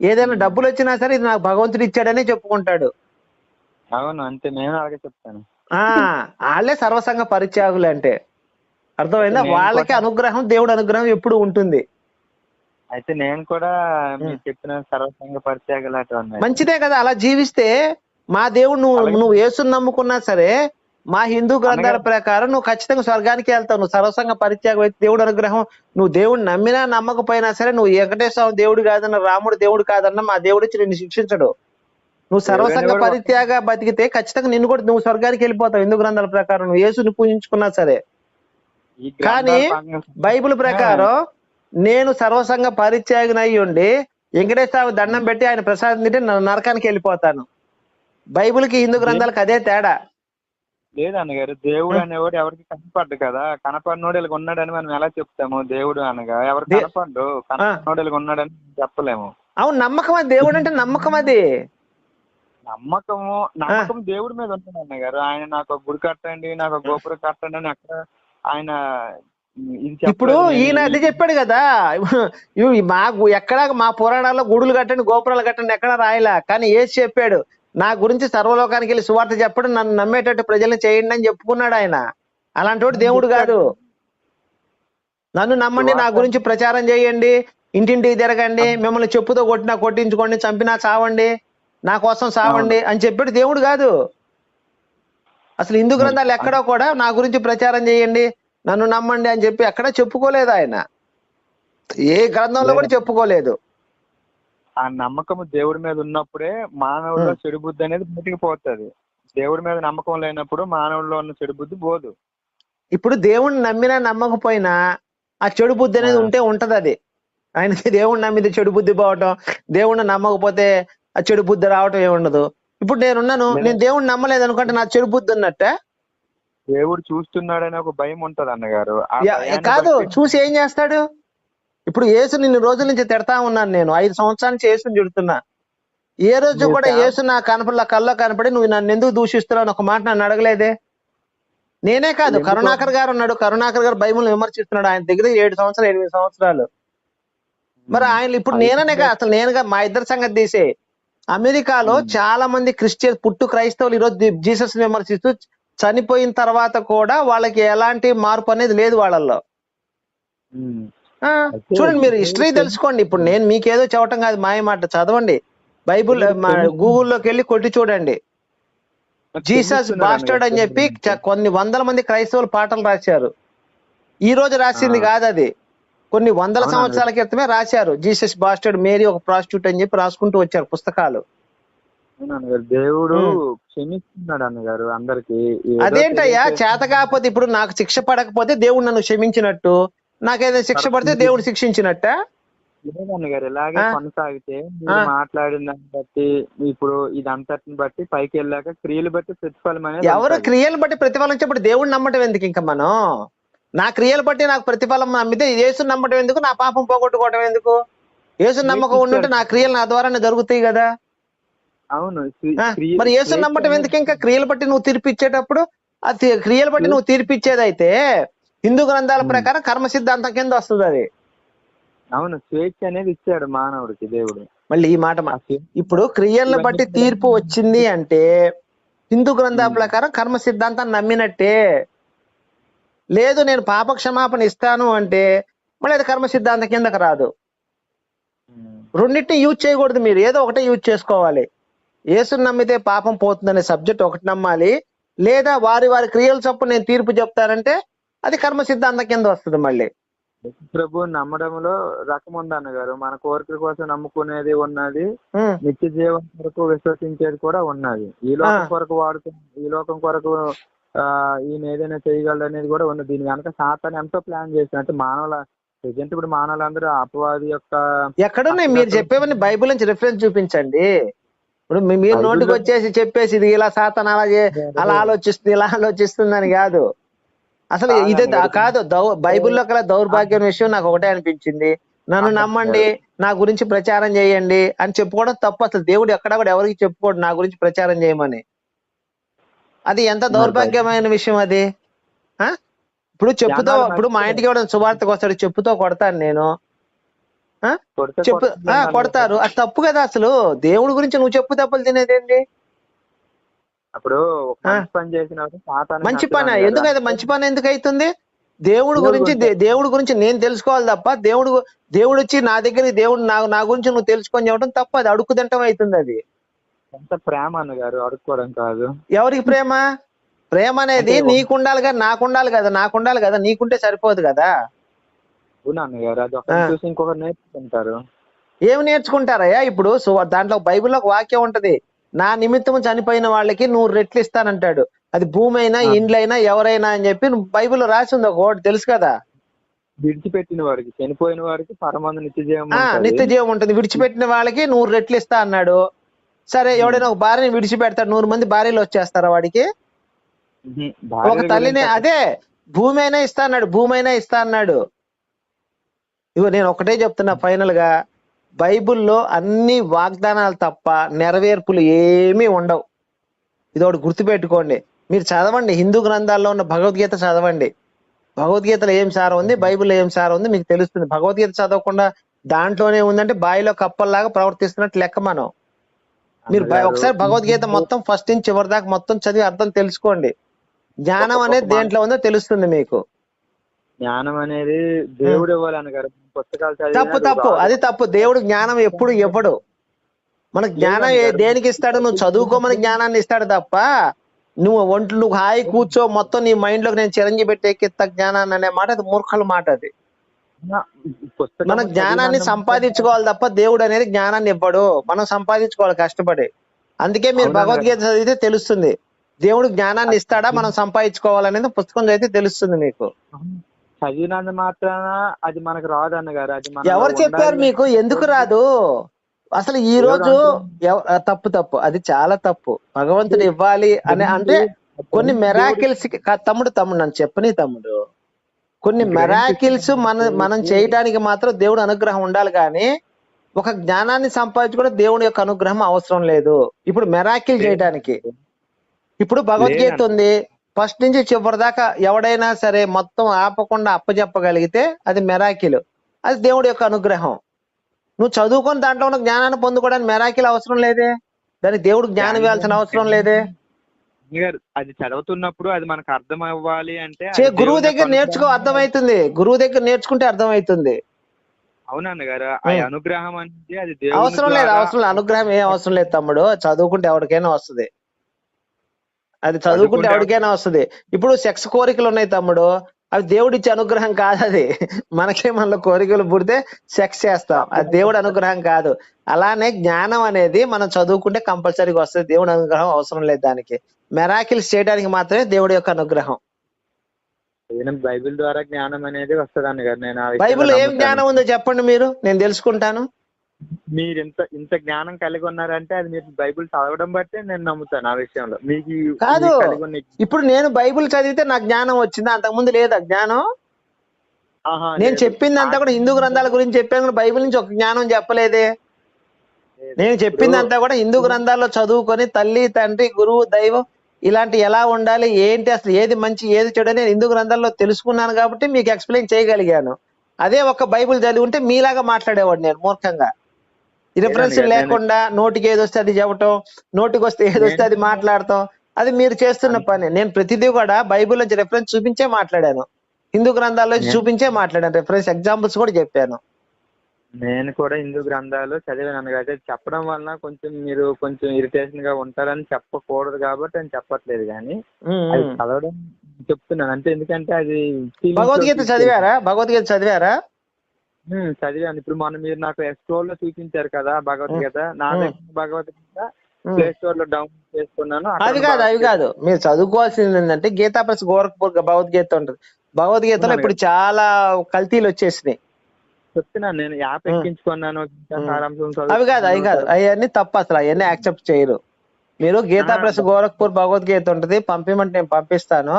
ఏదైనా డబ్బులు వచ్చినా సరే ఇది నాకు భగవంతుడు ఇచ్చాడనే చెప్పుకుంటాడు. అవును అంతే. నేను అలాగే చెప్తాను. ఆ వాళ్ళే సర్వసంగ పరిత్యాగులు అంటే. అర్థమైందా? వాళ్ళకి అనుగ్రహం దేవుడు అనుగ్రహం ఎప్పుడు ఉంటుంది. అయితే నేను కూడా చెప్పిన సర్వసంగ పరిత్యాగలాట ఉన్నాయి మంచిదే కదా అలా జీవిస్తే మా దేవుడు నువ్వు. నువ్వు యేసుని నమ్ముకున్నా సరే మా హిందూ గ్రంథాల ప్రకారం నువ్వు ఖచ్చితంగా స్వర్గానికి వెళ్తావు నువ్వు సర్వసంగ పరిత్యాగం అయితే దేవుడు అనుగ్రహం. నువ్వు దేవుడు నమ్మినా నమ్మకపోయినా సరే నువ్వు వెంకటేశ్వర దేవుడు కాదన్న రాముడు దేవుడు కాదన్న మా దేవుడు వచ్చి నిన్ను శిక్షించడు. నువ్వు సర్వసంగ పరిత్యాగ బతికితే ఖచ్చితంగా నిన్ను కూడా నువ్వు స్వర్గానికి వెళ్ళిపోతావు హిందూ గ్రంథాల ప్రకారం. నువ్వు యేసుని పూజించుకున్నా సరే. కానీ బైబిల్ ప్రకారం నేను సర్వసంగ పరిత్యాగిన అయి ఉండి వెంకటేశ్వర దండం పెట్టి ఆయన ప్రసాదం తింటే నరకానికి వెళ్ళిపోతాను. బైబిల్కి హిందూ గ్రంథాలకు అదే తేడా. లేదు అన్నగారు. దేవుడు అనేవాడు ఎవరికి కనపడ్డు కదా. కనపడినోడు ఇలా ఉన్నాడని మనం ఎలా చెప్తాము? దేవుడు అనగా ఎవరు కనపడ్డు. కనపడినోడు ఇలా ఉన్నాడని చెప్పలేము. అవును నమ్మకం అది. దేవుడు అంటే నమ్మకం అది. నమ్మకము నమ్మకం దేవుడి మీద ఉంటుంది అన్నగారు. ఆయన నాకు గుడి కట్టండి నాకు గోపురం కట్టండి అని అక్కడ ఆయన. ఇప్పుడు ఈయన అది చెప్పాడు కదా. మా ఎక్కడ మా పురాణాల్లో గుడులు కట్టండి గోపురాలు కట్టండి ఎక్కడ రాయలా. కానీ ఏసి చెప్పాడు నా గురించి సర్వలోకానికి వెళ్ళి సువార్త చెప్పడం నన్ను నమ్మేటట్టు ప్రజల్ని చేయండి అని చెప్పుకున్నాడు ఆయన. అలాంటి వాడు దేవుడు కాదు. నన్ను నమ్మండి నా గురించి ప్రచారం చేయండి ఇంటింటికి తిరగండి మిమ్మల్ని చెప్పుతో కొట్టినా కొట్టించుకోండి చంపినా చావండి నా కోసం సావండి అని చెప్పాడు దేవుడు కాదు. అసలు హిందూ గ్రంథాలు ఎక్కడో కూడా నా గురించి ప్రచారం చేయండి నన్ను నమ్మండి అని చెప్పి ఎక్కడా చెప్పుకోలేదు ఆయన. ఏ గ్రంథంలో కూడా చెప్పుకోలేదు. ఆ నమ్మకము దేవుడి మీద ఉన్నప్పుడే మానవుల్లో చెడు బుద్ధి అనేది బయటికి పోతుంది. దేవుడి మీద నమ్మకం లేనప్పుడు మానవుల్లో ఉన్న చెడు బుద్ధి పోదు. ఇప్పుడు దేవుణ్ణి నమ్మినా నమ్మకపోయినా ఆ చెడు బుద్ధి అనేది. ఉంటే ఉంటది అది ఆయనకి దేవుణ్ణి నమ్మితే చెడు బుద్ధి పోవటం దేవుణ్ణి నమ్మకపోతే ఆ చెడు బుద్ధి రావటం ఏముండదు ఇప్పుడు నేనున్నాను. నేను దేవుణ్ణి నమ్మలేదు అనుకుంటే నా చెడు బుద్ధి ఉన్నట్టే? దేవుడు చూస్తున్నాడనే ఒక భయం ఉంటది అన్నగారు. కాదు చూసి ఏం చేస్తాడు? ఇప్పుడు యేసు నిన్ను రోజుల నుంచి తిడతా ఉన్నాను నేను. ఐదు సంవత్సరాల నుంచి యేసుని తిడుతున్నా. ఏ రోజు కూడా యేసు నా కనపడలా కల్లో కనపడి నువ్వు నన్ను ఎందుకు దూషిస్తున్నావు ఒక మాట నన్ను అడగలేదే? నేనే కాదు. కరుణాకర్ గారు ఉన్నాడు. కరుణాకర్ గారు బైబిల్ విమర్శిస్తున్నాడు. ఆయన దగ్గర ఏడు సంవత్సరాలు ఎనిమిది సంవత్సరాలు. మరి ఆయన ఇప్పుడు నేననే కాదు, అసలు నేనుగా మా ఇద్దరి సంగతి తీసే. అమెరికాలో. చాలా మంది క్రిస్టియన్ పుట్టు క్రైస్తవులు ఈరోజు జీసస్ విమర్శిస్తూ చనిపోయిన తర్వాత కూడా వాళ్ళకి ఎలాంటి మార్పు అనేది లేదు వాళ్ళల్లో. చూడండి మీరు హిస్టరీ? తెలుసుకోండి. ఇప్పుడు నేను మీకేదో చెప్పటం కాదు మాయ మాట. చదవండి. బైబుల్ గూగుల్లోకి వెళ్ళి కొట్టి చూడండి. జీసస్ బాస్టర్డ్ అని. చెప్పి కొన్ని వందల మంది క్రైస్తవులు పాటలు రాశారు. ఈ రోజు రాసింది. కాదు అది. కొన్ని వందల? సంవత్సరాల క్రితమే రాశారు. జీసస్ బాస్టర్డ్ మేరీ ఒక ప్రాస్టిట్యూట్ అని చెప్పి రాసుకుంటూ వచ్చారు పుస్తకాలు. దేవుడు. క్షమిస్తున్నాడు అన్నగారు అందరికి. అదేంటయ్యా? చేత కాకపోతే ఇప్పుడు నాకు శిక్ష పడకపోతే దేవుడు నన్ను క్షమించినట్టు. నాకేదైనా శిక్ష పడితే దేవుడు శిక్షించినట్ట? ఇలాగే ఆ? కొనసాగితే మీరు? మాట్లాడిన దాన్ని బట్టి ఇప్పుడు ఇదంతటిని బట్టి పైకి వెళ్ళాక క్రియలు బట్టి ప్రతిఫలం అనేది ఎవరు. క్రియలు బట్టి ప్రతిఫలం ఇచ్చినప్పుడు దేవుడు నమ్మటం ఎందుకు ఇంకా మనం? నా క్రియలు బట్టి నాకు ప్రతిఫలం నమ్మితే యేసు నమ్మటం ఎందుకు? నా పాపం పోగొట్టుకోవటం ఎందుకు? యేసు నమ్మకం ఉండుంటే నా క్రియలు నా ద్వారానే జరుగుతాయి కదా. అవును మరి యేసు నమ్మటం ఎందుకు ఇంకా క్రియలు బట్టి నువ్వు తీర్పిచ్చేటప్పుడు? ఆ తి- క్రియలు బట్టి నువ్వు తీర్పిచ్చేదైతే హిందూ గ్రంథాల. ప్రకారం కర్మ సిద్ధాంతం కింద వస్తుంది అది. అవును స్వేచ్ఛ అనేది ఇచ్చాడు మానవుడికి దేవుడు. మళ్ళీ ఈ మాట ఇప్పుడు క్రియలను బట్టి తీర్పు వచ్చింది అంటే హిందూ గ్రంథాల. ప్రకారం కర్మ సిద్ధాంతాన్ని నమ్మినట్టే. లేదు నేను పాప క్షమాపణ ఇస్తాను అంటే మళ్ళీ అది కర్మ సిద్ధాంతం కిందకు రాదు. రెండింటిని యూజ్ చేయకూడదు మీరు. ఏదో ఒకటే యూజ్ చేసుకోవాలి. యేసుని నమ్మితే పాపం పోతుందనే సబ్జెక్ట్ ఒకటి నమ్మాలి. లేదా వారి వారి క్రియల చొప్పున నేను తీర్పు చెప్తానంటే అది కర్మ సిద్ధాంతం కింద వస్తుంది మళ్ళీ. ప్రభు నమ్మడంలో రకం ఉంది అన్నగారు మన కోరికల కోసం నమ్ముకునేది ఉన్నది నిత్య జీవం కొరకు విశ్వసించేది కూడా ఉన్నది. ఈ లోకం. కొరకు వాడుకు ఈ లోకం కొరకు ఆ ఈయన ఏదైనా చేయగలడు అనేది కూడా ఉన్నది. దీని వెనక సాతాన్ ఎంతో ప్లాన్ చేసినట్టు మానవుల ప్రజెంట్ ఇప్పుడు మానవులందరూ అపవాది యొక్క ఎక్కడున్నాయి? మీరు చెప్పేవన్నీ బైబిల్ నుంచి రిఫరెన్స్ చూపించండి. ఇప్పుడు మీరు నోటికి వచ్చేసి చెప్పేసి ఇది ఇలా సాతాన్ అలా అలా ఆలోచిస్తుంది ఇలా ఆలోచిస్తుందని కాదు. అసలు ఇదే. కాదు దౌ బైబిల్లో కల దౌర్భాగ్యం విషయం నాకు ఒకటే అనిపించింది. నన్ను నమ్మండి నా గురించి ప్రచారం చేయండి అని చెప్పుకోవడం తప్పు అసలు. దేవుడు ఎక్కడ కూడా ఎవరికి చెప్పుకోడు నా గురించి ప్రచారం చేయమని. అది ఎంత దౌర్భాగ్యమైన విషయం అది? ఇప్పుడు చెప్పుతో ఇప్పుడు మా ఇంటికి ఎవరైనా శుభార్తకు వస్తాడు చెప్పుతో కొడతాను నేను. చెప్పు. కొడతారు. అది తప్పు కదా అసలు. దేవుడి గురించి నువ్వు చెప్పు తప్పులు తినేదేంటి? అప్పుడు పని సాతాను మంచి పని. కదా. ఎందుకు అయితే మంచి పని ఎందుకు అవుతుంది? దేవుడి గురించి దేవుడి గురించి నేను తెలుసుకోవాలి తప్ప దేవుడు దేవుడు వచ్చి నా దగ్గరికి దేవుడు నా నా గురించి నువ్వు తెలుసుకొని చెప్పడం తప్ప అది అడుగు తింటం అవుతుంది అది. ఎంత ప్రేమ అన్నగారు అడుక్కోవడం కాదు. ఎవరికి ప్రేమ? ప్రేమ అనేది నీకు ఉండాలి కదా నాకు ఉండాలి కదా నాకు ఉండాలి కదా నీకుంటే సరిపోదు కదా. చూసి ఇంకొకరు నేర్చుకుంటారు. ఏమి నేర్చుకుంటారయ్యా ఇప్పుడు? దాంట్లో బైబిల్లో ఒక వాక్యం ఉంటది. నా నిమిత్తం చనిపోయిన వాళ్ళకి నువ్వు రెట్లు ఇస్తానంటాడు. అది భూమి అయినా. ఇండ్లైనా ఎవరైనా అని చెప్పి బైబిల్లో రాసి ఉంది ఒక ఒకటి తెలుసు కదా? విడిచిపెట్టిన వారికి చనిపోయిన వారికి పరమానంద నిత్య జీవం ఆ ఉంటది. విడిచిపెట్టిన వాళ్ళకి నూరు రెట్లు ఇస్తా అన్నాడు. సరే ఎవడైనా ఒక భార్యని విడిచిపెడతాడు నూరు మంది భార్యలు వచ్చేస్తారా వాడికి. ఒక తల్లిని అదే భూమి అయినా ఇస్తా అన్నాడు భూమి అయినా ఇస్తా అన్నాడు. ఇగో నేను ఒకటే చెప్తున్నా ఫైనల్గా బైబిల్లో అన్ని వాగ్దానాలు తప్ప నెరవేర్పులు ఏమీ ఉండవు. ఇది ఒకటి గుర్తుపెట్టుకోండి. మీరు చదవండి. హిందూ గ్రంథాల్లో ఉన్న భగవద్గీత చదవండి. భగవద్గీతలో ఏం సారం ఉంది? బైబిల్లో ఏం సారం ఉంది? మీకు తెలుస్తుంది. భగవద్గీత చదవకుండా దాంట్లోనే ఉందంటే బావిలో కప్పల్లాగా ప్రవర్తిస్తున్నట్టు లెక్క మనం. మీరు ఒకసారి భగవద్గీత మొత్తం ఫస్ట్ నుంచి చివరి దాకా మొత్తం చదివి అర్థం తెలుసుకోండి. జ్ఞానం అనేది దేంట్లో ఉందో తెలుస్తుంది మీకు. జ్ఞానం అనేది దేవుడు ఇవ్వాలి అన్నగారు పుస్తకాలు తప్పు తప్పు. అది తప్పు. దేవుడు జ్ఞానం ఎప్పుడు ఇవ్వడు. మన జ్ఞానం. దేనికి ఇస్తాడు నువ్వు చదువుకోమని జ్ఞానాన్ని ఇస్తాడు తప్ప నువ్వు ఒంట్లు నువ్వు హాయి కూర్చో మొత్తం నీ మైండ్లోకి నేను చిరంజీవి పెట్టి ఎక్కిస్తా జ్ఞానాన్ని అనే మాట అది మూర్ఖల మాట అది. మన జ్ఞానాన్ని సంపాదించుకోవాలి తప్ప దేవుడు అనేది జ్ఞానాన్ని ఇవ్వడు. మనం సంపాదించుకోవాలి కష్టపడి. అందుకే మీరు భగవద్గీత చదివితే తెలుస్తుంది. దేవుడు జ్ఞానాన్ని ఇస్తాడా? మనం సంపాదించుకోవాలనేది పుస్తకం చదివితే తెలుస్తుంది మీకు. చదివినంత మాత్రాన అది మనకు రాదు అన్నగారు అది ఎవరు చెప్పారు. మీకు? ఎందుకు రాదు? అసలు ఈ రోజు తప్పు తప్పు. అది చాలా తప్పు. భగవంతుడు ఇవ్వాలి అని అంటే కొన్ని మెరాకిల్స్ తమ్ముడు తమ్ముడు నన్ను చెప్పని తమ్ముడు. కొన్ని మెరాకిల్స్ మన మనం చేయటానికి మాత్రం దేవుడు అనుగ్రహం ఉండాలి కానీ ఒక జ్ఞానాన్ని సంపాదించుకోవడం దేవుడి యొక్క అనుగ్రహం అవసరం లేదు. ఇప్పుడు మెరాకిల్ చేయడానికి ఇప్పుడు భగవద్గీత ఉంది. ఫస్ట్ నుంచి చివరి దాకా ఎవడైనా సరే మొత్తం ఆపకుండా అప్పచెప్పగలిగితే అది మెరాకిల్. అది దేవుడి యొక్క అనుగ్రహం. నువ్వు చదువుకొని దాంట్లో ఉన్న జ్ఞానాన్ని పొందుకోవడానికి మెరాకిల్ అవసరం లేదే? దానికి దేవుడు జ్ఞానం ఇవ్వాల్సిన అవసరం లేదే? అది చదువుతున్నప్పుడు అది మనకు అర్థం అవ్వాలి అంటే గురువు దగ్గర నేర్చుకో. అర్థమవుతుంది గురువు దగ్గర నేర్చుకుంటే అర్థమవుతుంది అవునా అన్నగారు ఆ ఉం. అనుగ్రహం అనేది అది అవసరం లేదు అవసరం లేదు. అనుగ్రహం ఏం అవసరం లేదు తమ్ముడు. చదువుకుంటే ఎవరికైనా వస్తుంది. అది చదువుకుంటే ఎవరికైనా వస్తుంది. ఇప్పుడు సెక్స్ కోరికలు ఉన్నాయి తమ్ముడు. అవి దేవుడిచ్చే అనుగ్రహం కాదు అది. మనకే మన కోరికలు పుడితే సెక్స్ చేస్తాం. అది దేవుడి అనుగ్రహం కాదు. అలానే జ్ఞానం అనేది మనం చదువుకుంటే కంపల్సరీగా వస్తుంది. దేవుడి అనుగ్రహం అవసరం లేదు దానికి. మెరాకిల్స్ చేయడానికి మాత్రమే దేవుడి యొక్క అనుగ్రహం. బైబిల్ ద్వారా జ్ఞానం అనేది వస్తుంది అన్నగారు నేను బైబిల్లో ఏం. జ్ఞానం ఉందో చెప్పండి మీరు. నేను తెలుసుకుంటాను. మీరు ఇంత ఇంత జ్ఞానం కలిగి ఉన్నారంటే అది మీరు బైబిల్ చదవడం బట్టే నేను నమ్ముతాను ఆ విషయంలో మీకు కాదు. ఇప్పుడు నేను బైబిల్ చదివితే నాకు జ్ఞానం వచ్చింది అంతకుముందు లేదా జ్ఞానం నేను. చెప్పింది అంతా కూడా హిందూ గ్రంథాల గురించి చెప్పాను బైబిల్ నుంచి ఒక జ్ఞానం చెప్పలేదే లేదు. నేను చెప్పింది అంతా కూడా హిందూ గ్రంథాల్లో చదువుకొని తల్లి తండ్రి గురువు దైవం ఇలాంటి ఎలా ఉండాలి ఏంటి అసలు ఏది మంచి ఏది చెడు నేను హిందూ గ్రంథాల్లో తెలుసుకున్నాను కాబట్టి మీకు ఎక్స్ప్లెయిన్ చేయగలిగాను అదే ఒక బైబిల్ చదివి ఉంటే మీలాగా మాట్లాడేవాడు నేను మూర్ఖంగా రిఫరెన్స్ లేకుండా నోటికి ఏది వస్తే అది చెప్పటం నోటికి వస్తే ఏది వస్తే అది మాట్లాడటం అది మీరు చేస్తున్న పని. నేను ప్రతిదీ కూడా బైబిల్ నుంచి రెఫరెన్స్ చూపించే మాట్లాడాను. హిందూ గ్రంథాల్లో చూపించే మాట్లాడాను. రెఫరెన్స్ ఎగ్జాంపుల్స్ కూడా చెప్పాను. నేను కూడా హిందూ గ్రంథాలు చదివాను. అయితే చెప్పడం వలన కొంచెం మీరు కొంచెం ఇరిటేషన్గా ఉంటారని చెప్పకూడదు కాబట్టి నేను చెప్పట్లేదు కానీ అది. చదవడం చెప్తున్నాను. అంటే ఎందుకంటే అది భగవద్గీత చదివారా? భగవద్గీత చదివారా? చదివాను. ఇప్పుడు మొన్న మీరు నాకు స్టోర్లో చూపించారు కదా భగవద్గీత. నా. దగ్గర భగవద్గీత. ప్లే స్టోర్లో డౌన్లోడ్ చేసుకున్నాను. అవి కాదు అవి కాదు. మీరు చదువుకోవాల్సింది ఏంటంటే గీతా ప్లస్ గోరఖ్పూర్ భగవద్గీత ఉంటుంది. భగవద్గీతలో. ఇప్పుడు చాలా కల్తీలు వచ్చేసినాయి. చెప్తున్నాను నేను యాప్. ఎక్కించుకున్నాను అవి కాదు అవి కాదు. అవన్నీ తప్పు అసలు అవన్నీ యాక్సెప్ట్ చేయరు. మీరు గీతా ప్లస్ గోరఖ్పూర్ భగవద్గీత ఉంటుంది పంపిమంటే నేను పంపిస్తాను.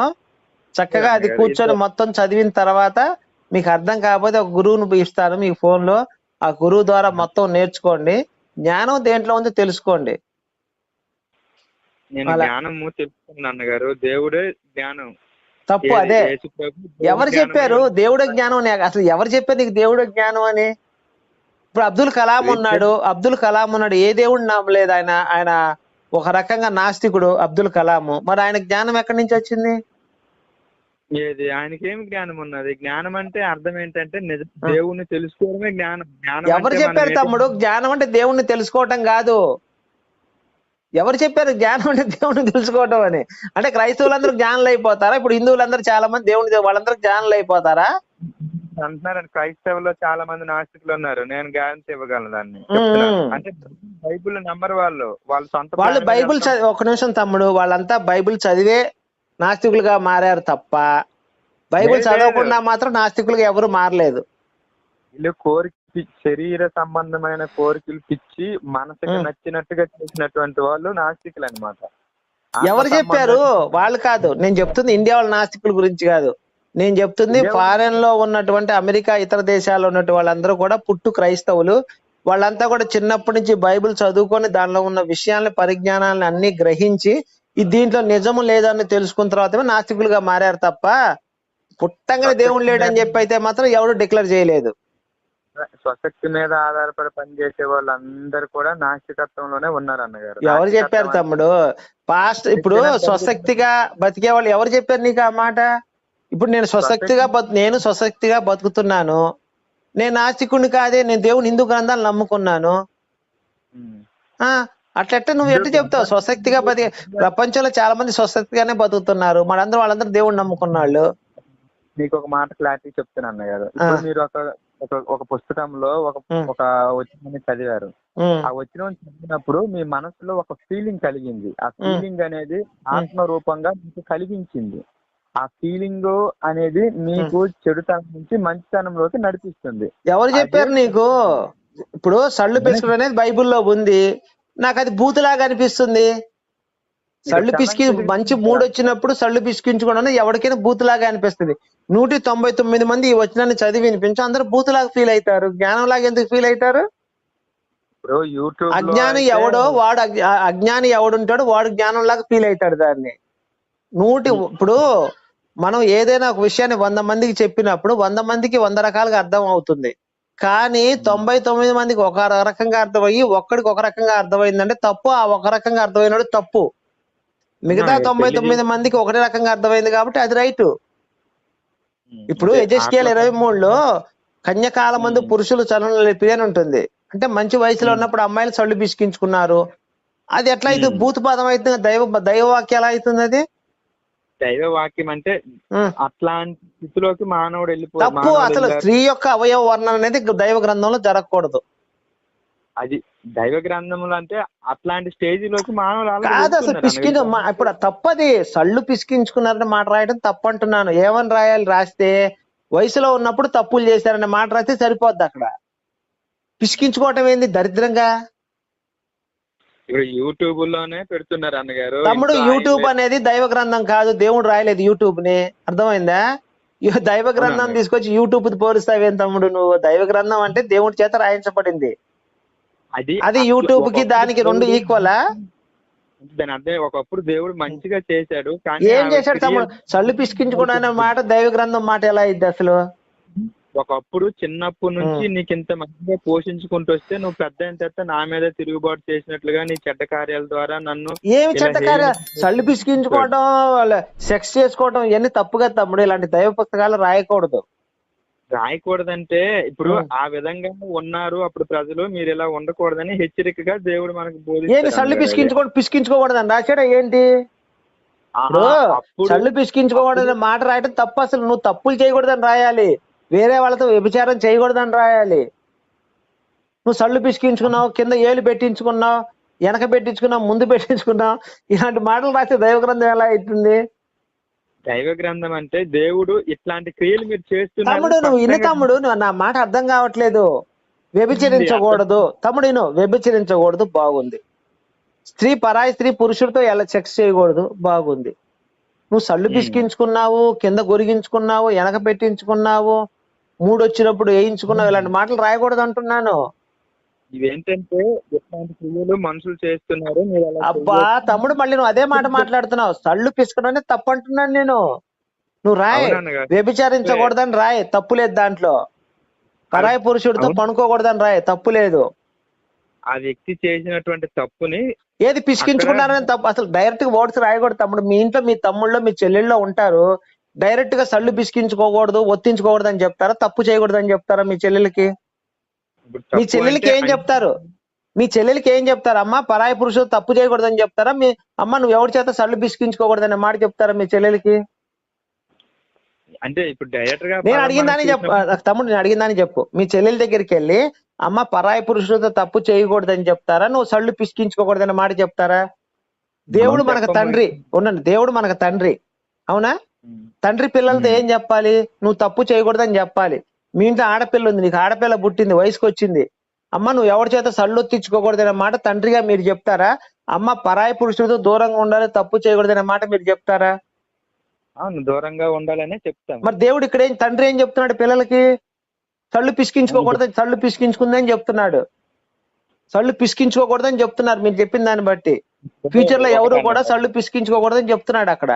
చక్కగా అది కూర్చొని మొత్తం చదివిన తర్వాత మీకు అర్థం కాకపోతే ఒక గురువును ఇస్తాను మీకు ఫోన్లో ఆ గురువు ద్వారా మొత్తం నేర్చుకోండి. జ్ఞానం దేంట్లో ఉందో తెలుసుకోండి. నేను అలా. జ్ఞానము తెలుసుకున్నాను అన్నగారు. దేవుడే జ్ఞానం. తప్పు అదే. ఎవరు. చెప్పారు? దేవుడు జ్ఞానం అని. అసలు ఎవరు చెప్పారు నీకు దేవుడు జ్ఞానం అని? ఇప్పుడు అబ్దుల్ కలాం ఉన్నాడు. అబ్దుల్ కలాం ఉన్నాడు. ఏ దేవుడు నమ్మలేదు ఆయన. ఆయన ఒక రకంగా నాస్తికుడు అబ్దుల్ కలాం మరి ఆయన జ్ఞానం ఎక్కడి నుంచి వచ్చింది? ఏది? ఆయనకి ఏమి జ్ఞానం ఉన్నది? జ్ఞానం అంటే అర్థం ఏంటంటే నిజ దేవుణ్ణి తెలుసుకోవడమే జ్ఞానం. జ్ఞానం ఎవరు అంటే చెప్పారు తమ్ముడు? జ్ఞానం అంటే దేవుణ్ణి తెలుసుకోవటం కాదు. ఎవరు చెప్పారు జ్ఞానం అంటే దేవుణ్ణి తెలుసుకోవటం అని? అంటే క్రైస్తవులందరూ జ్ఞానులు అయిపోతారా ఇప్పుడు హిందువులందరూ చాలా మంది దేవుని వాళ్ళందరూ జ్ఞానులు అయిపోతారా అంటున్నారండి. క్రైస్తవుల్లో చాలా మంది నాస్తికులు ఉన్నారు. నేను గ్యారంటీ ఇవ్వగలను దాన్ని. చెప్తున్నాను. అంటే బైబిల్ నంబర్ వాళ్ళు. వాళ్ళ సొంత వాళ్ళు బైబిల్. చదివి ఒక నిమిషం తమ్ముడు. వాళ్ళంతా బైబిల్ చదివే నాస్తికులుగా మారారు తప్ప బైబిల్ చదవకుండా మాత్రం నాస్తికులుగా ఎవరు మారలేదు. వీళ్ళు కోరిక శరీర సంబంధమైన కోరికలు పిచ్చి మనసుకి. నచ్చినట్టుగా చేసినటువంటి వాళ్ళు నాస్తికులు అనమాట ఎవరు చెప్పారు? వాళ్ళు కాదు. నేను చెప్తుంది ఇండియా వాళ్ళ నాస్తికుల గురించి కాదు. నేను చెప్తుంది ఫారెన్లో ఉన్నటువంటి అమెరికా ఇతర దేశాల్లో ఉన్నటువంటి వాళ్ళందరూ కూడా పుట్టు క్రైస్తవులు. వాళ్ళంతా కూడా చిన్నప్పటి నుంచి బైబిల్ చదువుకొని దానిలో ఉన్న విషయాలని పరిజ్ఞానాలను అన్ని గ్రహించి ఈ దీంట్లో నిజము లేదని తెలుసుకున్న తర్వాత నాస్తికులుగా మారారు తప్ప పుట్టంగానే దేవుడు లేడని చెప్పి అయితే మాత్రం ఎవరు డిక్లేర్ చేయలేదు. స్వశక్తి మీద ఆధారపడి పనిచేసే వాళ్ళందరూ కూడా నాస్తికత్వంలోనే ఉన్నారు అన్నగారు. ఎవరు చెప్పారు తమ్ముడు? పాస్ట్ ఇప్పుడు స్వశక్తిగా బతికే వాళ్ళు ఎవరు చెప్పారు నీకు ఆ మాట? ఇప్పుడు నేను స్వశక్తిగా బతు నేను స్వశక్తిగా బతుకుతున్నాను. నేను నాస్తికుడిని కాదే నేను దేవుని హిందూ గ్రంథాలు నమ్ముకున్నాను. అట్లెట్ట నువ్వు ఎట్లా చెప్తావు? స్వశక్తిగా బతికే ప్రపంచంలో చాలా మంది స్వశక్తిగానే బతుకుతున్నారు. మనందరూ వాళ్ళందరూ దేవుని నమ్ముకున్నాళ్ళు. మీకు ఒక మాట క్లారిటీ చెప్తాను అన్నగారు. ఇప్పుడు మీరు ఒక ఒక పుస్తకంలో ఒక. ఒక వచ్చిన చదివారు. ఆ వచ్చిన చదివినప్పుడు మీ మనసులో ఒక ఫీలింగ్ కలిగింది. ఆ ఫీలింగ్ అనేది ఆత్మ రూపంగా మీకు కలిగించింది. ఆ ఫీలింగ్ అనేది మీకు చెడుతనం నుంచి మంచితనంలోకి నడిపిస్తుంది. ఎవరు చెప్పారు నీకు? ఇప్పుడు సళ్ళు పిసుకుడు అనేది బైబిల్లో ఉంది. నాకు అది బూతులాగా అనిపిస్తుంది. సళ్ళు పిసికి మంచి మూడు వచ్చినప్పుడు సళ్ళు పిసికించుకోవడం ఎవరికైనా బూతులాగా అనిపిస్తుంది. నూటి తొంభై తొమ్మిది మంది ఈ వచనాన్ని చదివి వినిపించి అందరూ బూతులాగా ఫీల్ అవుతారు. జ్ఞానంలాగా ఎందుకు ఫీల్ అవుతారు? అజ్ఞాని ఎవడో వాడు అజ్ఞాని ఎవడుంటాడో వాడు జ్ఞానంలాగా ఫీల్ అవుతాడు దాన్ని. నూటి ఇప్పుడు మనం ఏదైనా ఒక విషయాన్ని వంద మందికి చెప్పినప్పుడు వంద మందికి వంద రకాలుగా అర్థం అవుతుంది. కానీ తొంభై తొమ్మిది మందికి ఒక రకంగా అర్థమయ్యి ఒక్కడికి ఒక రకంగా అర్థమైందంటే తప్పు ఆ ఒక రకంగా అర్థమైనడు తప్పు. మిగతా తొంభై. తొమ్మిది మందికి ఒకటే రకంగా అర్థమైంది కాబట్టి అది రైట్. ఇప్పుడు ఎజెస్కేల్ ఇరవై మూడులో కన్యకాల మందు పురుషులు చలన లేపి అని ఉంటుంది. అంటే మంచి వయసులో ఉన్నప్పుడు అమ్మాయిలు సొల్లు బిసికించుకున్నారు. అది ఎట్లా అయితే. భూతపాదం అవుతుంది? దైవ దైవవాక్యం ఎలా అవుతుంది అది? దైవ వాక్యం అంటే. అట్లాంటి స్థితిలోకి మానవుడు వెళ్ళిపో తప్పు మానవుడు అసలు. స్త్రీ యొక్క అవయవ వర్ణన అనేది దైవ గ్రంథంలో జరగకూడదు. అది దైవ గ్రంథములు అంటే అట్లాంటి స్టేజ్లోకి మానవులు కాదు అసలు పిసికించు ఇప్పుడు తప్పది. సళ్ళు పిసికించుకున్నారని మాట రాయడం తప్పు అంటున్నాను ఏమని రాయాలి? రాస్తే వయసులో ఉన్నప్పుడు తప్పులు చేశారనే మాట రాస్తే సరిపోద్ది అక్కడ. పిసికించుకోవటం ఏంది? దరిద్రంగా? ఇప్పుడు యూట్యూబ్లోనే పెడుతున్నారు అన్నగారు. తమ్ముడు యూట్యూబ్ అనేది దైవ గ్రంథం కాదు దేవుడు రాయలేదు యూట్యూబ్ని అర్థమైందా దైవ గ్రంథం. తీసుకొచ్చి యూట్యూబ్ పోలుస్తావేం తమ్ముడు నువ్వు? దైవ గ్రంథం అంటే దేవుడి చేత రాయించబడింది. అది అది యూట్యూబ్కి దానికి రెండు ఈక్వలా? దాని అర్థం ఒకప్పుడు దేవుడు మంచిగా చేశాడు ఏం చేశాడు తమ్ముడు? సళ్ళు పిసికించుకోవడం అనే మాట దైవ గ్రంథం మాట ఎలా అయింది అసలు? ఒకప్పుడు చిన్నప్పటి నుంచి నీకు ఇంత మంచిగా పోషించుకుంటూ వస్తే నువ్వు పెద్ద అయిన తర్వాత నా మీద తిరుగుబాటు చేసినట్లుగా నీ చెడ్డ కార్యాల ద్వారా నన్ను ఏమి ఇలా చెడ్డకార్య హేళన- సళ్ళు పిసికించుకోవడం సెక్స్ చేసుకోవడం ఇవన్నీ తప్పుగా తమ్ముడు. ఇలాంటి దైవ పుస్తకాలు రాయకూడదు. రాయకూడదంటే ఇప్పుడు. ఆ. విధంగా ఉన్నారు అప్పుడు ప్రజలు మీరు ఇలా ఉండకూడదని హెచ్చరికగా దేవుడు మనకు ఏంటి బోధిస్తాడు సళ్ళు అన్నగారు. పిసికించుకోవడం పిసికించుకోకూడదు అని రాశాడా ఏంటి? సళ్ళు పిసికించుకోకూడదు మాట రాయడం తప్పు అసలు. నువ్వు తప్పులు చేయకూడదని రాయాలి. వేరే వాళ్ళతో వ్యభిచారం చేయకూడదని రాయాలి. నువ్వు సళ్ళు పిసికించుకున్నావు కింద ఏలు పెట్టించుకున్నావు వెనక పెట్టించుకున్నావు ముందు పెట్టించుకున్నావు ఇలాంటి మాటలు రాస్తే దైవ గ్రంథం ఎలా అవుతుంది? దైవ గ్రంథం అంటే దేవుడు ఇట్లాంటి క్రియలు మీరు చేస్తున్నారు. తమ్ముడు నువ్వు ఇన్ని తమ్ముడు నువ్వు నా మాట అర్థం కావట్లేదు. వ్యభిచరించకూడదు తమ్ముడు ఇను వ్యభిచరించకూడదు బాగుంది. స్త్రీ పరాయి స్త్రీ పురుషుడితో ఎలా సెక్స్ చేయకూడదు బాగుంది. నువ్వు సళ్ళు. పిసికించుకున్నావు కింద గొరిగించుకున్నావు వెనక పెట్టించుకున్నావు మూడు వచ్చినప్పుడు వేయించుకున్నావు ఇలాంటి మాటలు రాయకూడదు అంటున్నాను. ఇవేంటంటే ఇట్లాంటి క్రియలు మనుషులు చేస్తున్నారు మీరు అలా అబ్బా. తమ్ముడు మళ్ళీ నువ్వు అదే మాట మాట్లాడుతున్నావు. సళ్ళు పిసుకడం అనేది తప్పు అంటున్నాను నేను. నువ్వు రాయ్. వ్యభిచారించకూడదని రాయ్ తప్పు లేదు దాంట్లో. పరాయి పురుషుడితో అవును. పనుకోకూడదని రాయి తప్పు లేదు. ఆ వ్యక్తి చేసినటువంటి తప్పుని ఏది పిసికించుకున్నారని తప్పు అసలు డైరెక్ట్గా ఓట్స్ రాయకూడదు తమ్ముడు. మీ ఇంట్లో మీ తమ్ముళ్ళు మీ చెల్లెళ్ళలో ఉంటారు. డైరెక్ట్గా సళ్ళు పిసికించుకోకూడదు ఒత్తించుకోకూడదు అని చెప్తారా? తప్పు చేయకూడదు అని చెప్తారా మీ చెల్లెలకి? మీ చెల్లెలకి ఏం చెప్తారు? మీ చెల్లెలకి ఏం చెప్తారు? అమ్మ పరాయి పురుషుడు తప్పు చేయకూడదని చెప్తారా? మీ అమ్మ నువ్వు ఎవరి చేత సళ్ళు పిసికించుకోకూడదనే మాట చెప్తారా మీ చెల్లెలకి? అంటే ఇప్పుడు డైరెక్ట్గా నేను అడిగిందని చెప్పు తమ్ముడు నేను అడిగిందని చెప్పు. మీ చెల్లెల దగ్గరికి వెళ్ళి అమ్మ పరాయి పురుషుడితో తప్పు చేయకూడదని చెప్తారా? నువ్వు సళ్ళు పిసికించుకోకూడదనే మాట చెప్తారా? దేవుడు మనం మనకు. తండ్రి. ఉండండి దేవుడు మనకు తండ్రి. అవునా. తండ్రి పిల్లలతో. ఏం చెప్పాలి? నువ్వు తప్పు చేయకూడదని చెప్పాలి. మీ ఇంట్లో ఆడపిల్ల ఉంది నీకు ఆడపిల్ల పుట్టింది వయసుకు వచ్చింది అమ్మ నువ్వు ఎవరి చేత సళ్ళొత్తించుకోకూడదనే మాట తండ్రిగా మీరు చెప్తారా? అమ్మ పరాయి పురుషుడితో దూరంగా ఉండాలి తప్పు చేయకూడదనే మాట మీరు చెప్తారా? అవును దూరంగా ఉండాలనే చెప్తాను. మరి దేవుడు ఇక్కడ ఏం తండ్రి ఏం చెప్తున్నాడు పిల్లలకి? సళ్ళు పిసికించుకోకూడదు సళ్ళు పిసికించుకుందని చెప్తున్నాడు. సళ్ళు పిసికించుకోకూడదని చెప్తున్నారు మీరు చెప్పిన దాన్ని బట్టి. ఫ్యూచర్లో ఎవరు కూడా సళ్ళు పిసికించుకోకూడదని చెప్తున్నాడు అక్కడ.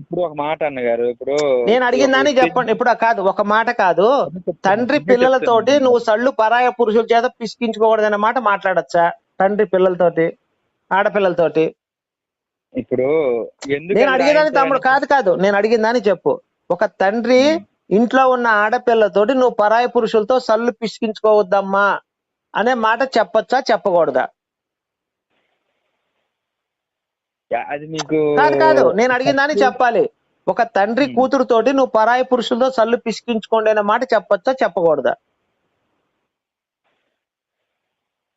ఇప్పుడు ఒక మాట అన్నగారు ఇప్పుడు నేను అడిగిన దాన్ని చెప్పండి. ఇప్పుడు కాదు ఒక మాట కాదు. తండ్రి పిల్లలతోటి. నువ్వు సళ్ళు పరాయ పురుషుల చేత పిసికించుకోకూడదనే మాట మాట్లాడచ్చా? తండ్రి పిల్లలతోటి ఆడపిల్లలతోటి. ఇప్పుడు నేను అడిగేదాన్ని తమ్ముడు కాదు కాదు నేను అడిగిందని చెప్పు. ఒక తండ్రి ఇంట్లో ఉన్న ఆడపిల్లతోటి నువ్వు పరాయి పురుషులతో సల్లు పిసికించుకోవద్దమ్మా అనే మాట చెప్పొచ్చా చెప్పకూడదా? అది మీకు కాదు కాదు. నేను అడిగిందని చెప్పాలి. ఒక తండ్రి. కూతురుతోటి నువ్వు పరాయి పురుషులతో సల్లు పిసికించుకోండి అనే మాట చెప్పొచ్చా చెప్పకూడదా?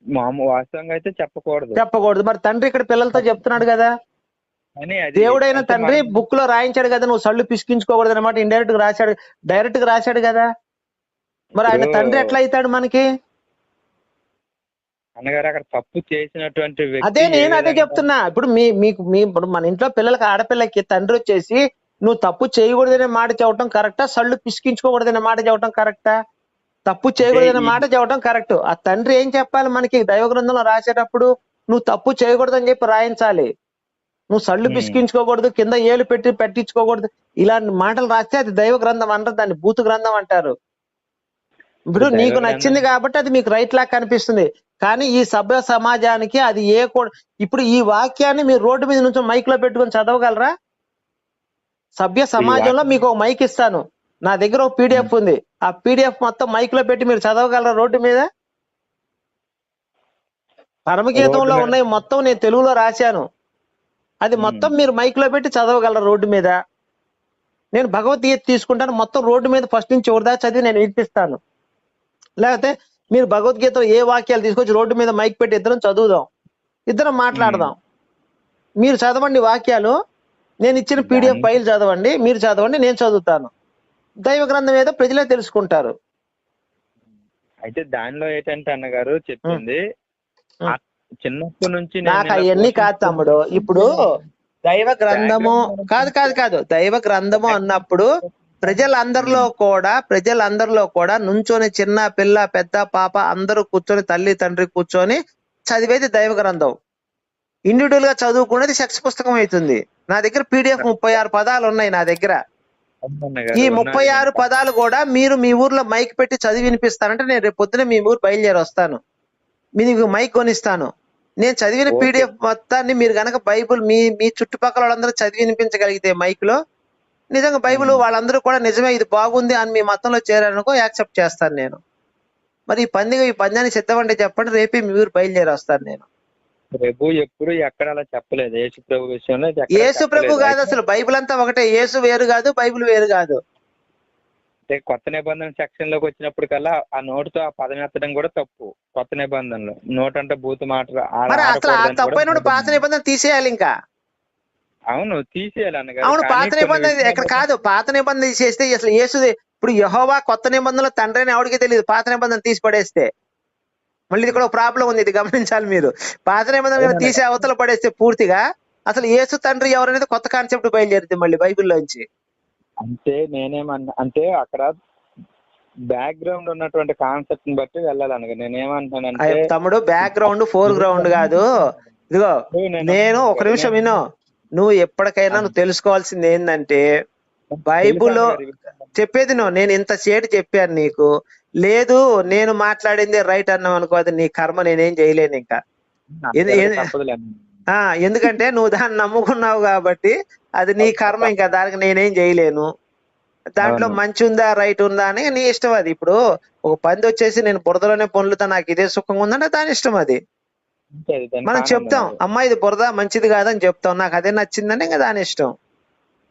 మాము వాస్తవంగా అయితే చెప్పకూడదు. చెప్పకూడదు. మరి తండ్రి ఇక్కడ పిల్లలతో చెప్తున్నాడు కదా. దేవుడైన తండ్రి బుక్లో రాయించాడు కదా నువ్వు సళ్ళు పిసికించుకోకూడదు అనమాట ఇండైరెక్ట్గా రాశాడు డైరెక్ట్గా రాశాడు కదా. మరి ఆయన తండ్రి ఎట్లా అవుతాడు మనకి? అన్నగారు అక్కడ తప్పు చేసినటువంటి అదే నేను అదే చెప్తున్నా. ఇప్పుడు మీ మీకు మీ ఇప్పుడు మన ఇంట్లో పిల్లలకి ఆడపిల్లకి తండ్రి వచ్చేసి నువ్వు తప్పు చేయకూడదనే మాట చెప్పడం కరెక్టా? సళ్ళు పిసికించుకోకూడదనే మాట చెప్పడం కరెక్టా? తప్పు చేయకూడదనే మాట చెప్పడం కరెక్ట్. ఆ తండ్రి ఏం చెప్పాలి మనకి? దైవ గ్రంథంలో రాసేటప్పుడు నువ్వు తప్పు చేయకూడదని చెప్పి రాయించాలి. నువ్వు సళ్ళు. పిసికించుకోకూడదు కింద ఏలు పెట్టి పెట్టించుకోకూడదు. ఇలాంటి మాటలు రాస్తే అది దైవ గ్రంథం అంటారు దాన్ని బూతు గ్రంథం అంటారు. ఇప్పుడు నీకు. నచ్చింది కాబట్టి అది మీకు రైట్ లాగా కనిపిస్తుంది. కానీ ఈ సభ్య సమాజానికి అది ఏ కూ- ఇప్పుడు ఈ వాక్యాన్ని మీరు రోడ్డు మీద నుంచి మైక్లో పెట్టుకొని చదవగలరా? సభ్య సమాజంలో మీకు ఒక మైక్ ఇస్తాను. నా దగ్గర ఒక పీడిఎఫ్ ఉంది. ఆ పీడిఎఫ్ మొత్తం మైక్లో పెట్టి మీరు చదవగలరా రోడ్డు మీద? పరమగీతంలో ఉన్నాయి మొత్తం నేను తెలుగులో రాశాను. అది మొత్తం మీరు మైక్లో పెట్టి చదవగలరా రోడ్డు మీద? నేను భగవద్గీత తీసుకుంటాను. మొత్తం రోడ్డు మీద ఫస్ట్ నుంచి చివరి దాకా చదివి నేను వినిపిస్తాను. లేకపోతే మీరు భగవద్గీత ఏ వాక్యాలు తీసుకొచ్చి రోడ్డు మీద మైక్ పెట్టి ఇద్దరం చదువుదాం. ఇద్దరం మాట్లాడదాం. మీరు చదవండి వాక్యాలు. నేను ఇచ్చిన పీడిఎఫ్ ఫైల్ చదవండి. మీరు చదవండి నేను చదువుతాను. దైవ గ్రంథం ఏదో ప్రజలే తెలుసుకుంటారు. అయితే దానిలో ఏంటంటే అన్నగారు చెప్పింది. చిన్నప్పటి నుంచి నాకు అవన్నీ కాదు తమ్ముడు. ఇప్పుడు దైవ గ్రంథము కాదు కాదు కాదు. దైవ గ్రంథము అన్నప్పుడు ప్రజలందరిలో కూడా ప్రజలందరిలో కూడా నుంచొని చిన్న పిల్ల పెద్ద పాప అందరూ కూర్చొని తల్లి తండ్రి కూర్చొని చదివేది దైవ గ్రంథం. ఇండివిజువల్గా చదువుకునేది సెక్స్ పుస్తకం అవుతుంది. నా దగ్గర పీడిఎఫ్ ముప్పై ఆరు పదాలు ఉన్నాయి నా దగ్గర. ఈ ముప్పై ఆరు పదాలు కూడా మీరు మీ ఊర్లో మైక్ పెట్టి చదివి వినిపిస్తానంటే నేను రేపు పొద్దున మీ ఊరు బయలుదేరి వస్తాను. మీకు మైక్ కొనిస్తాను. నేను చదివిన. పీడిఎఫ్ మొత్తాన్ని మీరు గనక బైబుల్ మీ మీ చుట్టుపక్కల వాళ్ళందరూ చదివి వినిపించగలిగితే మైక్లో నిజంగా బైబిల్. వాళ్ళందరూ కూడా నిజమే ఇది బాగుంది అని మీ మతంలో చేరారనుకో యాక్సెప్ట్ చేస్తాను నేను. మరి ఈ పందిగా ఈ పందాన్ని సిద్ధమంటే చెప్పండి రేపే మీ ఊరు బయలుదేరి వస్తాను నేను. ప్రభు ఎప్పుడు ఎక్కడ అలా చెప్పలేదు యేసు ప్రభు విషయంలో యేసు ప్రభు. కాదు అసలు బైబిల్ అంతా ఒకటే యేసు వేరు కాదు బైబిల్ వేరు కాదు. అంటే కొత్త నిబంధన సెక్షన్లోకి వచ్చినప్పుడు కల్లా ఆ నోటుతో ఆ పదం ఎత్తడం కూడా తప్పు కొత్త నిబంధనలో. నోట్ అంటే బూతు మాట అసలు ఆ తప్పైనప్పుడు పాత నిబంధన తీసేయాలి ఇంకా. అవును తీసేయాలి అన్నగారు. అవును పాత నిబంధన ఎక్కడ కాదు. పాత నిబంధన తీసేస్తే అసలు యేసు ఇప్పుడు యహోవా కొత్త నిబంధనలో తండ్రి అని ఎవరికి తెలియదు పాత నిబంధన తీసి పడేస్తే మళ్ళీ ఇది కూడా ప్రాబ్లం ఉంది ఇది గమనించాలి మీరు. పాత నిబంధన. తీసి అవతల పడేస్తే పూర్తిగా అసలు యేసు తండ్రి ఎవరనేది కొత్త కాన్సెప్ట్ బయలుదేరుతుంది మళ్ళీ బైబిల్లోంచి. అంటే నేనేమన్నా అంటే అక్కడ బ్యాక్గ్రౌండ్ ఉన్నటువంటి కాన్సెప్ట్ని బట్టి వెళ్ళాలి అనగా నేనేమంటానంటే అయ్య, తమ్ముడు బ్యాక్గ్రౌండ్ ఫోర్ గ్రౌండ్ కాదు. ఇదిగో నేను ఒక నిమిషం విను. నువ్వు ఎప్పటికైనా నువ్వు తెలుసుకోవాల్సింది ఏంటంటే బైబుల్ చెప్పేది నువ్వు నేను ఇంత సేటు చెప్పాను నీకు. లేదు నేను మాట్లాడింది రైట్ అన్నావు అనుకో అది నీ కర్మ నేనేం చేయలేను ఇంకా. ఎందుకంటే నువ్వు దాన్ని నమ్ముకున్నావు కాబట్టి అది నీ కర్మ ఇంకా దానికి నేనేం చేయలేను. దాంట్లో. మంచి ఉందా రైట్ ఉందా అని నీ ఇష్టం అది. ఇప్పుడు ఒక పంది వచ్చేసి నేను బురదలోనే పొన్లుతా నాకు ఇదే సుఖంగా ఉందంటే దాని ఇష్టం అది. మనం చెప్తాం. అమ్మా ఇది బురద మంచిది కాదని చెప్తాం నాకు అదే నచ్చిందంటే ఇంకా దాని ఇష్టం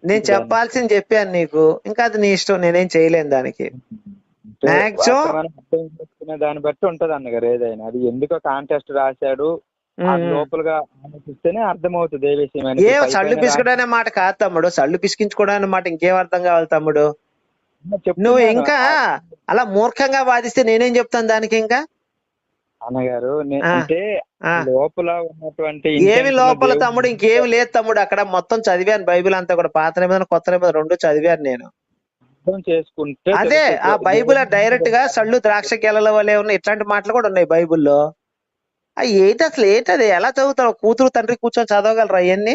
నేను. చెప్పాల్సింది చెప్పాను నీకు ఇంకా అది నీ ఇష్టం నేనేం చేయలేను దానికి చేసుకునే దాన్ని బట్టి ఉంటది అన్నగారు ఏదైనా అది ఎందుకో కాంటెస్ట్ రాశాడు. లోపలగా ఆలోచిస్తేనే అర్థమవుతుంది ఏ విషయం. ఏ సళ్ళు పిసుకడం అనే మాట కాదు తమ్ముడు సళ్ళు పిసికించుకోవడం అనే మాట ఇంకేం అర్థం కావాలి తమ్ముడు. నువ్వు ఇంకా అలా మూర్ఖంగా వాదిస్తే నేనేం చెప్తాను దానికి ఇంకా అన్నగారు. అంటే. లోపల ఉన్నటువంటి ఏమి లోపల తమ్ముడు ఇంకేమి లేదు తమ్ముడు. అక్కడ మొత్తం చదివాను బైబిల్ అంతా కూడా. పాత నిబంధన కొత్త నిబంధన రెండు చదివాను నేను. చేసుకుంటే అదే ఆ. బైబిల్ డైరెక్ట్గా సళ్ళు ద్రాక్ష గెలల వలె ఉన్న ఇట్లాంటి మాటలు కూడా ఉన్నాయి బైబిల్లో. ఏంటి అసలు ఏంటి అది? ఎలా చదువుతావు? కూతురు తండ్రి కూర్చొని చదవగలరా అవన్నీ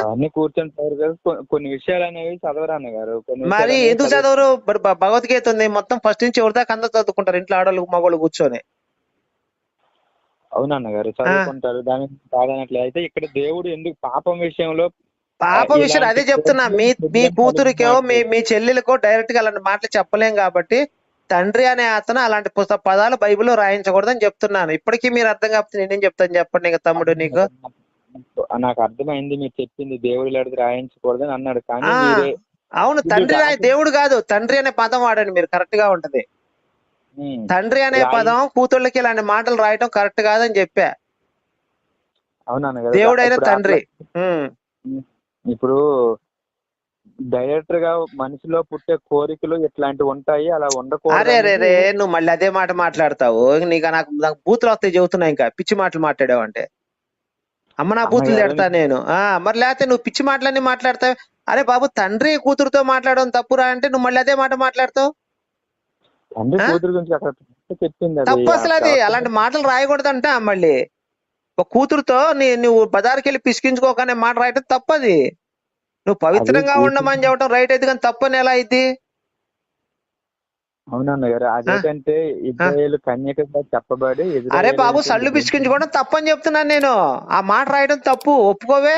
అవన్నీ కూర్చొని చదవరు కదా. కొన్ని విషయాలు అనేవి చదవరు అన్నగారు కొన్ని మరి ఎందుకు చదవరు. మరి భగవద్గీత ఉంది. మొత్తం ఫస్ట్ నుంచి ఎవరి దాకా అందరూ చదువుకుంటారు? ఇంట్లో ఆడవాళ్ళు మగవాళ్ళు కూర్చొని. అవును అన్నగారు చదువుకుంటారు. దాని కాదనట్లే. అయితే ఇక్కడ దేవుడు ఎందుకు పాపం విషయంలో పాప విషయం అదే చెప్తున్నా. మీ మీ కూతురికో మీ మీ చెల్లెలకో డైరెక్ట్గా అలాంటి మాటలు చెప్పలేం కాబట్టి తండ్రి అనే అతను అలాంటి పుస్తక పదాలు బైబిల్లో రాయించకూడదని చెప్తున్నాను. ఇప్పటికీ మీరు అర్థం కాకపోతే నేనేం చెప్తాను చెప్పండి ఇంకా తమ్ముడు నీకు? నాకు అర్థమైంది మీరు చెప్పింది దేవుడి లాంటిది రాయించకూడదని అన్నాడు. కానీ మీరే అవును తండ్రి దేవుడు కాదు తండ్రి అనే పదం వాడండి మీరు కరెక్ట్గా ఉంటది తండ్రి అనే పదం కూతుళ్ళకి ఇలాంటి మాటలు రాయటం కరెక్ట్ కాదని చెప్పా. అవును దేవుడైన తండ్రి. ఇప్పుడు డైరెక్ట్గా మనిషిలో పుట్టే కోరికలు ఇట్లాంటివి ఉంటాయి? అలా ఉండకూడదు అరే అనేది- రే నువ్వు మళ్ళీ అదే మాట మాట్లాడతావు. నీకు నాకు నాకు బూతులు వస్తాయి చెబుతున్నా ఇంకా. పిచ్చి మాటలు మాట్లాడావు అంటే అమ్మ నా అమ్మగారు, తిడతా నేను. ఆ మరి లేకపోతే నువ్వు పిచ్చి మాటలన్నీ మాట్లాడతావు? అరే బాబు తండ్రి కూతురుతో మాట్లాడడం తప్పురా అంటే నువ్వు మళ్ళీ అదే మాట మాట్లాడతావు? కూతురు. తప్పు అసలు అది. అలాంటి మాటలు రాయకూడదంట మళ్ళీ. ఒక కూతురుతో నీ నువ్వు బజార్కి వెళ్ళి పిసికించుకోకనే మాట రాయటం తప్పది. నువ్వు పవిత్రంగా కూతురు- ఉండమని చెప్పడం రైట్ అయితే కానీ తప్పని ఎలా అయింది అవునన్నగారు. అదేంటంటే ఇజ్రాయేల్ కన్యకగా చెప్పబడి అరే బాబు సళ్ళు పిసికించుకోవడం తప్పని చెప్తున్నాను నేను. ఆ మాట రాయడం తప్పు. ఒప్పుకోవే?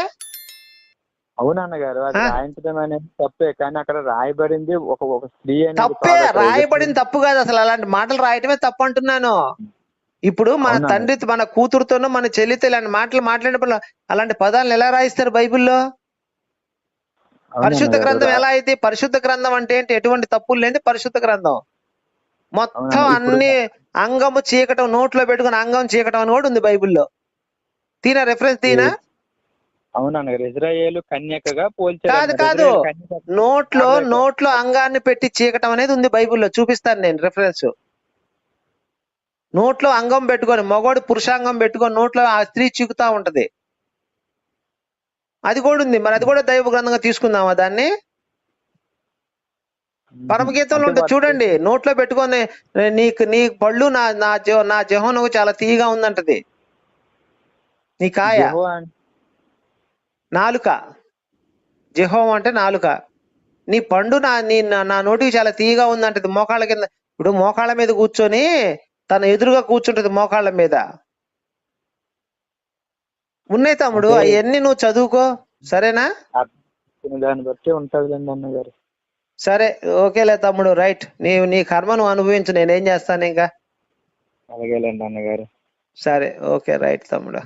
అవునన్నగారు అది ఆ? రాయించడం అనేది తప్పే కానీ అక్కడ రాయబడింది ఒక ఒక స్త్రీ అనేది తప్పే రాయబడిన తప్పు కాదు అసలు. అలాంటి మాటలు రాయటమే తప్పు అంటున్నాను ఇప్పుడు మన? తండ్రి మన కూతురుతోనూ మన చెల్లితో ఇలాంటి మాటలు మాట్లాడినప్పుడు అలాంటి పదాలను ఎలా రాయిస్తారు బైబిల్లో. పరిశుద్ధ గ్రంథం ఎలా అయితే పరిశుద్ధ గ్రంథం అంటే ఏంటి? ఎటువంటి తప్పులు లేని పరిశుద్ధ గ్రంథం. మొత్తం అన్ని అంగము చీకటం నోట్లో పెట్టుకుని అంగం చీకటం అని కూడా ఉంది బైబిల్లో. తీనా రెఫరెన్స్ తీనా? అవునన్నగారు ఇజ్రాయేల్ కన్యకగా పోల్చారు కాదు. కాదు. నోట్లో. నోట్లో అంగాన్ని పెట్టి చీకటం అనేది ఉంది బైబిల్లో. చూపిస్తాను నేను రెఫరెన్స్ నోట్లో అంగం పెట్టుకొని మగవాడు పురుషాంగం పెట్టుకొని నోట్లో ఆ స్త్రీ చీకుతా ఉంటది. అది కూడా ఉంది. మరి అది కూడా దైవ గ్రంథంగా తీసుకుందామా దాన్ని? పరమగీతంలో ఉంటుంది వాటి- చూడండి నోట్లో పెట్టుకొని నీకు నీ పళ్ళు నా నా నా జహోనకు చాలా తీయగా ఉందంటది. నీ కాయ. నాలుక. జెహోం అంటే నాలుక. నీ పండు నా నీ నా- నోటికి చాలా తీయగా ఉందంటది మోకాళ్ళ కింద. ఇప్పుడు మోకాళ్ళ మీద కూర్చొని తన ఎదురుగా కూర్చుంటది మోకాళ్ళ మీద. ఉన్నాయి తమ్ముడు అవన్నీ నువ్వు చదువుకో. సరేనా? దాన్ని బట్టి ఉంటదిలేండి అన్నగారు. సరే ఓకేలే తమ్ముడు రైట్. నీ నీ కర్మ నువ్వు అనుభవించు నేనేం చేస్తాను ఇంకా? అలాగేలేండి అన్నగారు. సరే ఓకే రైట్ తమ్ముడు.